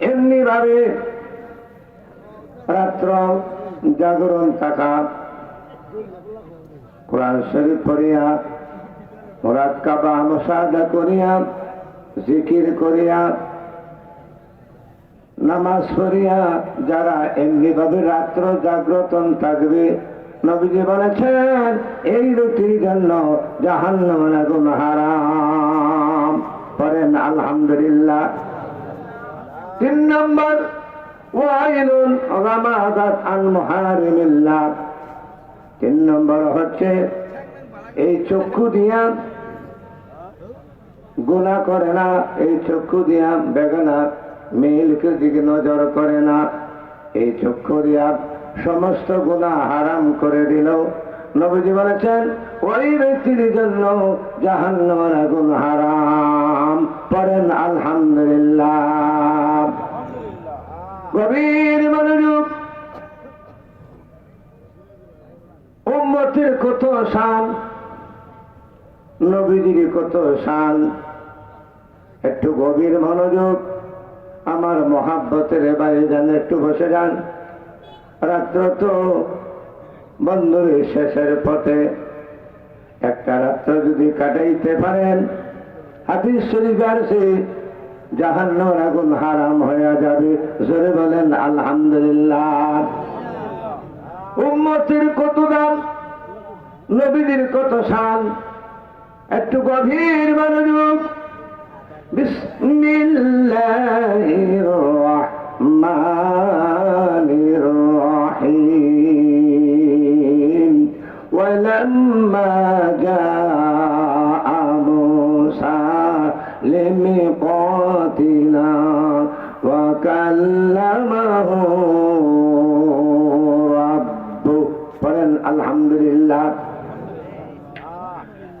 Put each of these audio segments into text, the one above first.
এমনি ভাবে রাত্র জাগরণ থাকা। কোরআন শরীফ পড়িয়া, মুরাদ কাবা মুসাদা করিয়া, জিকির করিয়া, নামাজ পড়িয়া, যারা এমনি ভাবে রাত্র জাগ্রতন থাকবে, নবীজি বলেছেন, এই রুটির জন্য জাহান্নাম আগুন হারাম। পড়েন, আলহামদুলিল্লাহ। তিন নম্বর তিন নম্বর হচ্ছে, এই চক্ষু দিয়া গুণা করে না, এই চক্ষু দিয়া বেগানা মেয়েলকে দিকে নজর করে না। এই চক্ষু দিয়া সমস্ত গুণা হারাম করে দিল। নবীজি বলেছেন, ওই ব্যক্তির জন্য জাহান্নামের আগুন হারাম। পড়েন, আলহামদুলিল্লাহ। গভীর মনোযোগ। উম্মতের কত শান, নবীজির কত শান। একটু গভীর মনোযোগ। আমার মহাব্বতের বাইরে যান একটু বসে যান। রাত্র তো বন্ধুরের শেষের পথে। একটা রাত্র যদি কাটাইতে পারেন হাদিস শরীফ আছে জাহান্নার আগুন হারাম হয়ে যাবে। জোরে বলেন, আলহামদুলিল্লাহ। উম্মতের কত দাম, নবীদের কত শান? একটু গভীর মনোযোগ। বিসমিল্লাহির রহমানির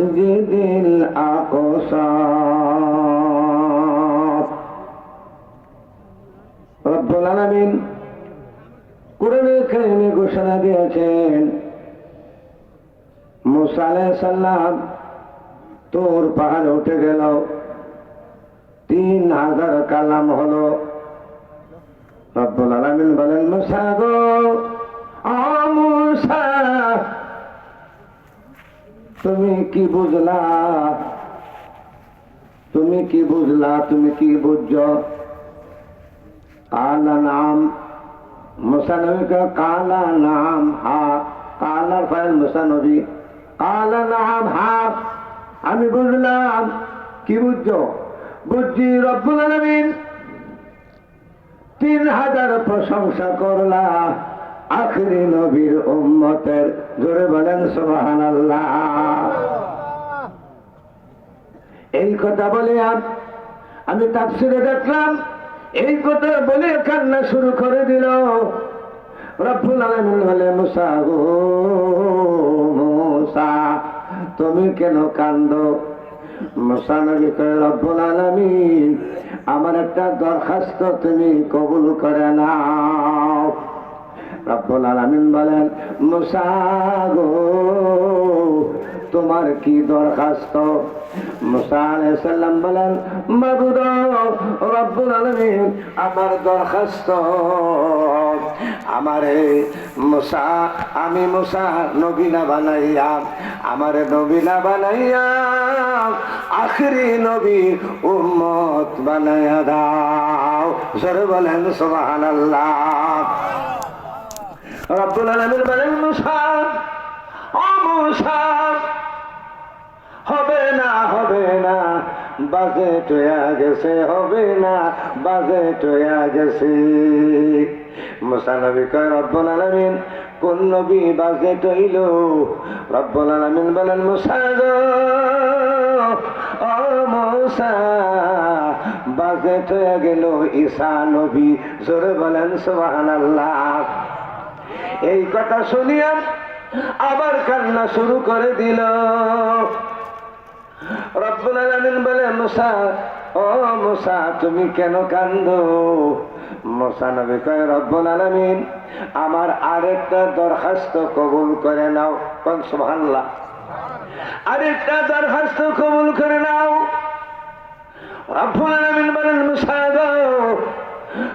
المسجد الأقصى رب العالمين কোরআনে কারিমে ঘোষণা দিয়েছেন মুসা আলাইহিস সালাম তোর পাহাড়ে উঠে গেল তিন হাজার কালাম হলো রব্বুল আলামিন বলেন মুসা গো আ মুসা তুমি কি বুঝলা? তুমি কি বুঝলা? তুমি কি বুঝছ? কালা নাম মুসা নবী কালা নাম, হা, কালার ফাইল মুসা নবী কালা নাম, হা, আমি বুঝলাম। কি বুঝছ? বুঝছি রব্বুল আলামিন। তিন হাজার প্রশংসা করলা আখরি নবীর উম্মতের জোরে বলেন সোহান এই কথা বলে আম- আমি তাফসিরে দেখলাম, এই কথা বলে কান্না শুরু করে দিল। তুমি কেন কান্দ? মুসা নবী কয়, রব্বুল আলামিন, আমার একটা দরখাস্ত তুমি কবুল করে নাও। রব্বুল আলামিন বলেন, মুসা গো, তোমার কি দরখাস্ত? মুসা আলাইহিস বলেন মাবুদ রব্বুল আলামিন আমার দরখাস্ত। আমারে মুসা, আমি মুসা নবীনা বানাইয়া, আমারে নবীনা বানাইয়া আখরি নবী উম্মত বানাইয়া দাও। জোরে বলেন, সুবহানাল্লাহ। রব্বুল আলামিন বলেন মুসা হবে না হবে না বাজেট হয়ে গেছে, হবে না বাজেট হয়ে গেছে। মুসা নবী কয়, রব্বুল আলামিন, কোন নবী বাজেট হইল রব্বুল আলামিন বলেন মুসা গো, ও মুসা বাজেট হয়ে গেল ঈসা নবী। জোরে বলেন, সুবহানাল্লাহ। এই কথা শুনিয়া আবার কান্না শুরু করে দিল। রব্বুল আলামিন বলে, মুসা, ও মুসা, তুমি কেন কান্দো? মুসা নবী কয়, রব্বুল আলামিন, আমার আরেকটা দরখাস্ত কবুল করে নাও। কোন, সুবহানাল্লাহ। আরেকটা দরখাস্ত কবুল করে নাও। রব্বুল আলামিন বলেন, মুসা গো,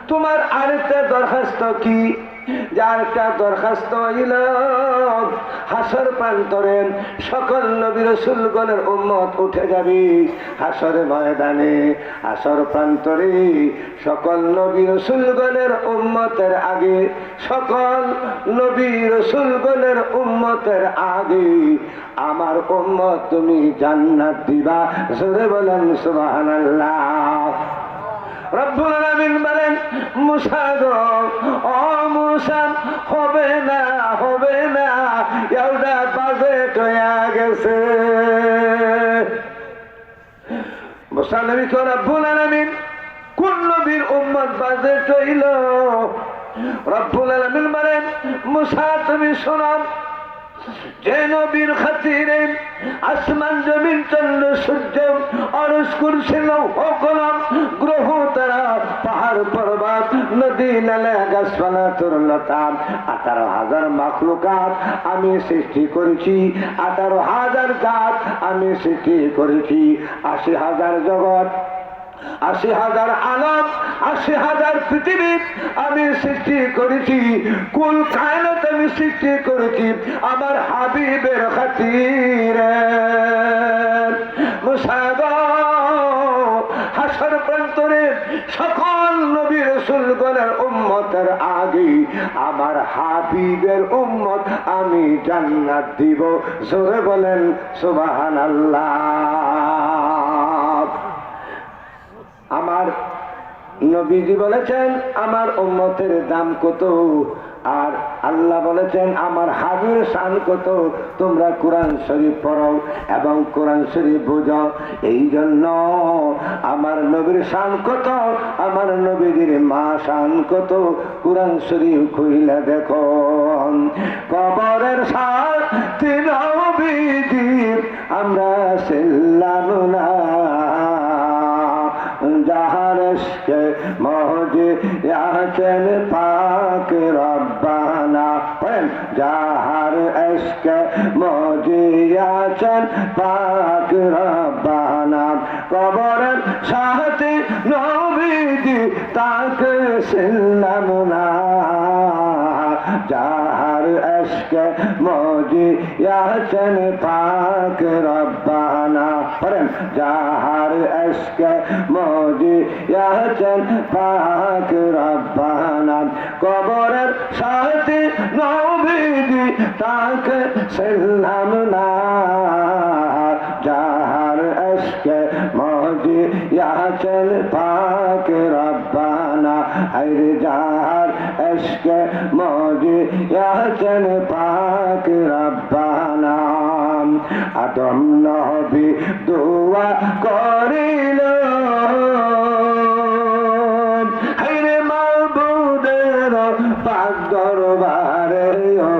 তোমার আরেকটা দরখাস্ত কি? যে আরেকটা দরখাস্ত হইল, হাসর প্রান্তরে সকল নবী রসুলগণের উম্মত উঠে যাবি হাসর ময়দানে। হাসর প্রান্তরে সকল নবী রসুলগণের উম্মতের আগে, সকল নবী রসুলগণের উম্মতের আগে, আমার উম্মত তুমি জান্নাত দিবা। জোরে বলেন সুবহানাল্লাহ। রব্বুল আলামিন বলেন, মুসা গো, ও মুসা, হবে না হবে না এওটা বাজেট হয়ে গেছে। মুসা নবী কো, রব্বুল আলামিন, কোন নবীর উম্মত বাজেট হইল রব্বুল আলামিন বলেন, মুসা, তুমি শোনো যে নবীর খাতিরে আসমান, জমিন, চন্দ্র, সূর্য অরস করছিল কলম, গ্রহ, তারা, পাহাড়, পর্বত, নদী, নালা, গাছপালা তরুলতা আঠারো হাজার মাখলুকাত আমি সৃষ্টি করেছি। আঠারো হাজার গাছ আমি সৃষ্টি করেছি। আশি হাজার জগৎ। আশি হাজার আলম আশি হাজার পৃথিবী আমি সৃষ্টি করেছি। কুল কায়নত আমি সৃষ্টি করেছি আমার হাবিবের খাতিরে। সকল নবী রসুলগণের উম্মতের আগে আমার হাবিবের উম্মত আমি জান্নাত দিব। জোরে বলেন সুবাহান আল্লাহ আমার নবীজি বলেছেন, আমার উম্মতের দাম কত? আর আল্লাহ বলেছেন, আমার হাবির শান কত? তোমরা কোরআন শরীফ পড়ো এবং কোরআন শরীফ বুঝো। এই জন্য আমার নবীর শান কত? আমার নবীর মা শান কত? কোরআন শরীফ খুইলে দেখো। কবরের তিন আমরা সেল্লাম না এসকে মহজে আছেন পাক রব্বানা। পড়েন, যাহার এসকে মহজে আছেন পাক রব্বানা। কবরের সাথে নবীজি তাকে সিল্লাম না যাহার এসকে মজি আছেন পাক রব্বানা। পড়েন, যাহার এসকে মজি আছেন পাক রব্বানা। কবরের সাথে নবীজি তাকে সালাম না। যাহার এসকে মজি আছেন পাক রব্বানা। হাইরে যাহার এসকে মজি আছেন পাক রব্বানা। আদম নবী দোয়া করিল। হাইরে মাবুদের পাক দরবারে ও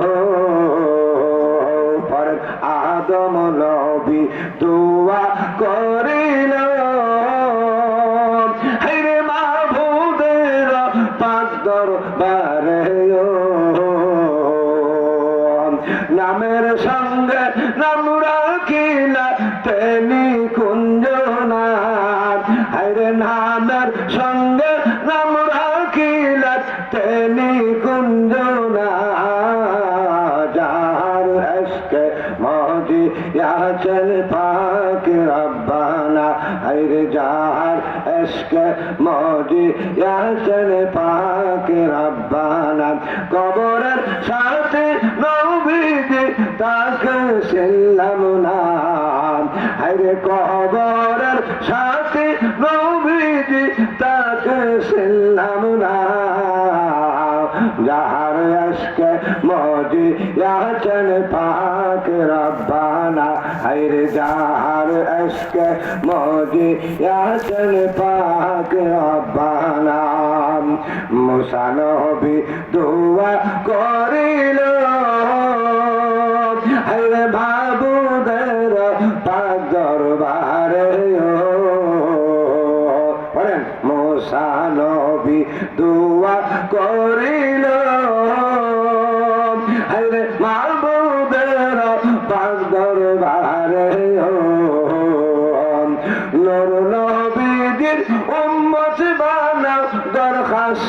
আদম নবী দোয়া করিল। পাক রব্বানা হাইরে যার এসকে মজি ইয়াচল পাক রব্বানা। কবরের সাথে নবীজি তাকে সেল্লাম না। হাইরে কবরের সাথে নবীজি তাকে সেল্লাম না। যাহার আজকে মজি আচন পাক রব্বানা হাইরে যাহার এসকে মজি ইয়াসন পাক রব্বানা। মুসানবি দোয়া করিল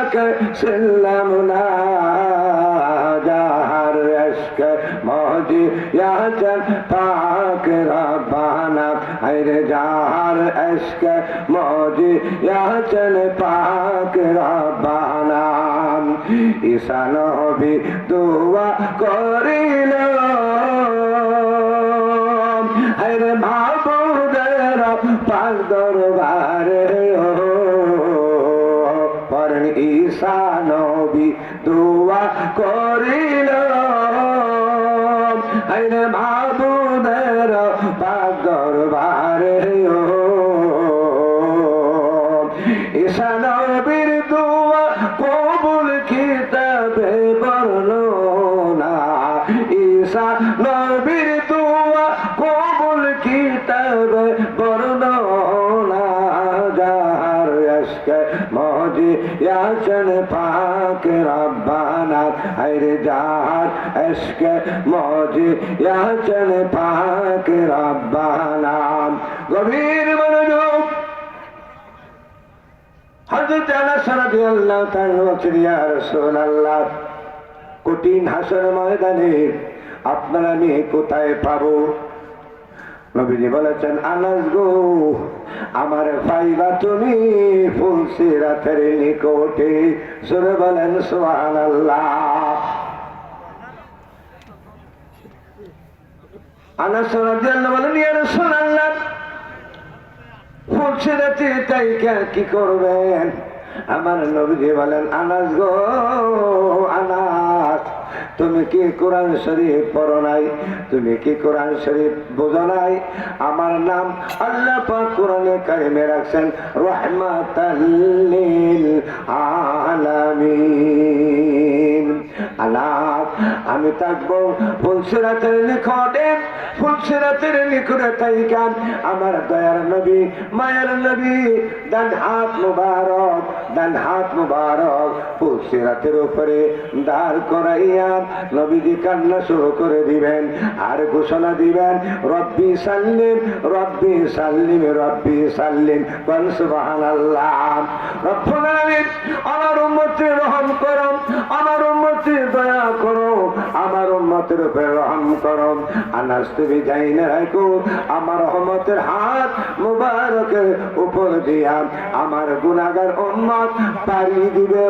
তাকে সিল্লাম না, যাহার এসক মহজি ইয়াচন পাক রব্বানা আরে যাহার এসক মহজি ইয়াচন পাক রব্বানা ঈশা নবী দোয়া করিল। আরে মাহবুদের পাক দরবারে ঈশা নবী দোয়া করিল মজি পাক রব্বানা। গভীর মনোযোগ। হযরত কঠিন হাসর ময়দানে আপনার আমি কোথায় পাবো? নবীজি বলেছেন, আনাস গো, আমার পাইবা তুমি ফুলসি রাতের নিকটে। সুরে বলেন সোহান আল্লাহ কি করবেন? আমার বলেন, আনাস গো, আনাস, তুমি কি কোরআন শরীফ পড়ো নাই? তুমি কি কোরআন শরীফ বোঝো নাই? আমার নাম আল্লাহ কোরআনে কারিমে রাখছেন রহমাতাল্লিল আলামিন। আনাস আমি থাকব ফুলসিরাতের নিকটে ফুলসিরাতের নিকটে থাইকান আমার দয়ার নবী, মায়ের নবী, ডান হাত মুবারক, ডান হাত মুবারক, ফুলসিরাতের উপরে দাঁড় করাইয়া নবীজি কান্না শুরু করে দিবেন আর ঘোষণা দিবেন, রব্বি সাল্লিম রব্বি সাল্লিম রব্বি সাল্লিম কোন সুবহানাল্লাহ। রব্বুল আলামিন, আমার উম্মতের রহম করম আমার উম্মতের দয়া করো, আমার করো। আনাস, তুমি যাই রাখো, আমার হাত মুবারকের উপর দিয়া। আমার উম্মত পারি দিবে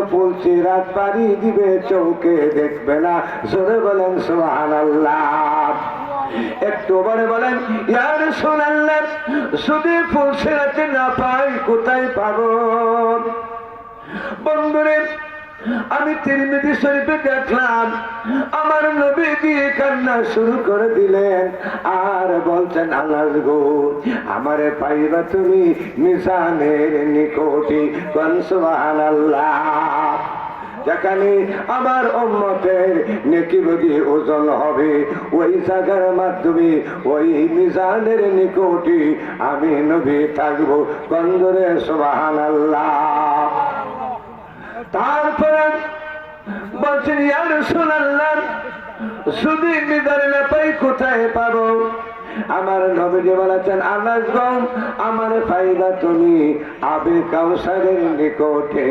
রাত পারি দিবে চৌকে দেখবে না। জোরে বলেন, সুবহানাল্লাহ। একটু বলে বলেন ইয়ার শোনাল্লাহ শুধু ফুলছে রাতে না পাই, কোথায় পাবো? বন্ধুরে আমি তিরমিদি শরীফে দেখলাম, আমার নবী দিয়ে কান্না শুরু করে দিলেন। আর বলছেন, আল্লাহ গো, আমারে পাইবা তুমি মিশানের নিকটি আল্লাহ যেখানে আমার উম্মতের নেকিবদি ওজন হবে, ওই জায়গার মাধ্যমে ওই মিজানের নিকটে আমি নবী থাকব। কন্দরে সোবাহান আল্লাহ তারপরে বলছেন ইয়ার শুধু মিজানে না পাই কোথায় পাবো? আমার নবীজি বলেছেন, আনাস গম আমার ফাইদা তুমি আবে কাউসারের নিকটে।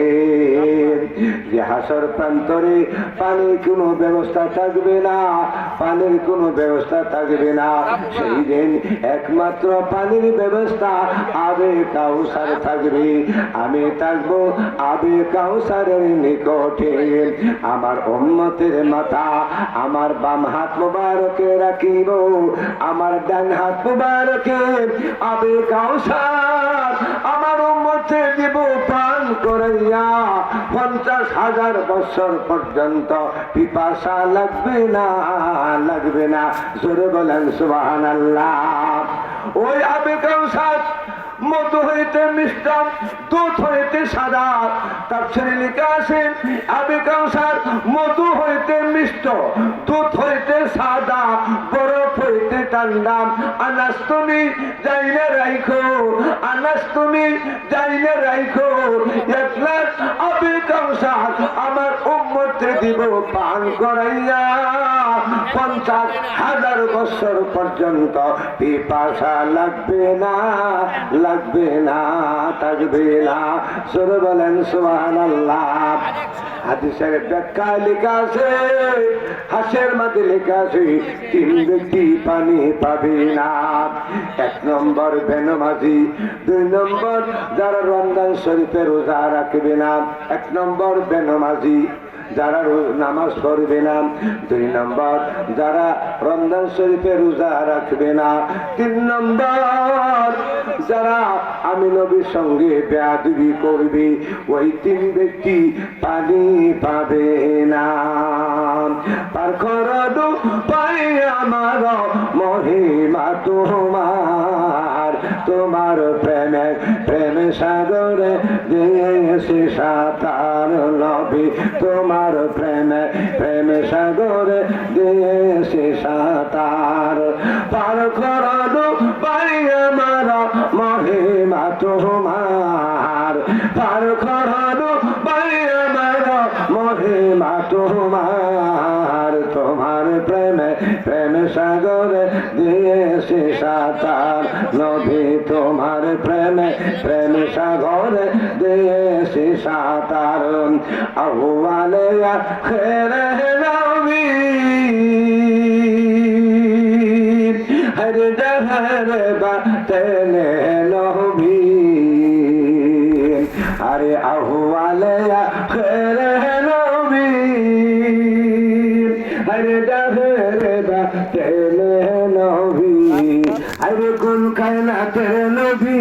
যে হাসর প্রান্তরে পানির কোনো ব্যবস্থা থাকবে না, পানির কোনো ব্যবস্থা থাকবে না। সেই দিন একমাত্র পানির ব্যবস্থা আবে কাউসার থাকবে। আমি থাকব আবে কাউসারের নিকটে। আমার উম্মতের মাথা আমার বাম হাত মুবারকে রাখিব, আমার ডান হাত মুবারকে আবে কাউসার, আমার উম্মতে দিব পান করাইয়া পঞ্চাশ হাজার বছর পর্যন্ত পিপাসা লাগবে না লাগবে না। জোরে বলেন সুবাহান ওই আবে কাউসার, মধু হইতে মিষ্টাম, দুধ হইতে সাদা। তার ছেলে লেখা আছে আবে কাউসার, মধু হইতে মিষ্ট, দুধ হইতে সাদা। বরফ ঠান্ডা আনাস তুমি রাইখো, আনাস তুমি রাইখো। আবে আমার উম্মতে দিব পান করাইয়া, পঞ্চাশ হাজার বছর পর্যন্ত পিপাসা লাগবে না লাগবে না, থাকবে না। সরে বলেন সুহান আল্লাহ হাদিসের ব্যাখ্যা লেখা আছে, হাসের মাঝে লেখা আছে, তিন ব্যক্তি পানি পাবে না। এক নম্বর বেনমাজি, দুই নম্বর যারা রমজান শরীফের রোজা রাখবে না। এক নম্বর বেনমাজি যারা নামাজ পড়বে না, দুই নম্বর, যারা রমজান শরীফে রোজা রাখবে না, তিন নম্বর, যারা আমি নবীর সঙ্গে বেয়াদবি করবে, ওই তিন ব্যক্তি পানি পাবে না। পার করদু পাই আমার মহিমা তোমার তোমার প্রেমে প্রেম সাগরে দিয়েছি সাতার নবী তোমার প্রেমে, প্রেম সাগরে দিয়েছি সাতার। পার করদু পাই আমার মহিমা, তোমার দিয়েছে সাতার নবী তোমার প্রেমে, প্রেম সাগরে দিয়েছে সাতার। আহ্বালে খেরে নবী। হর জহর নবী। আরে আহ্বালে মায়াতের নবী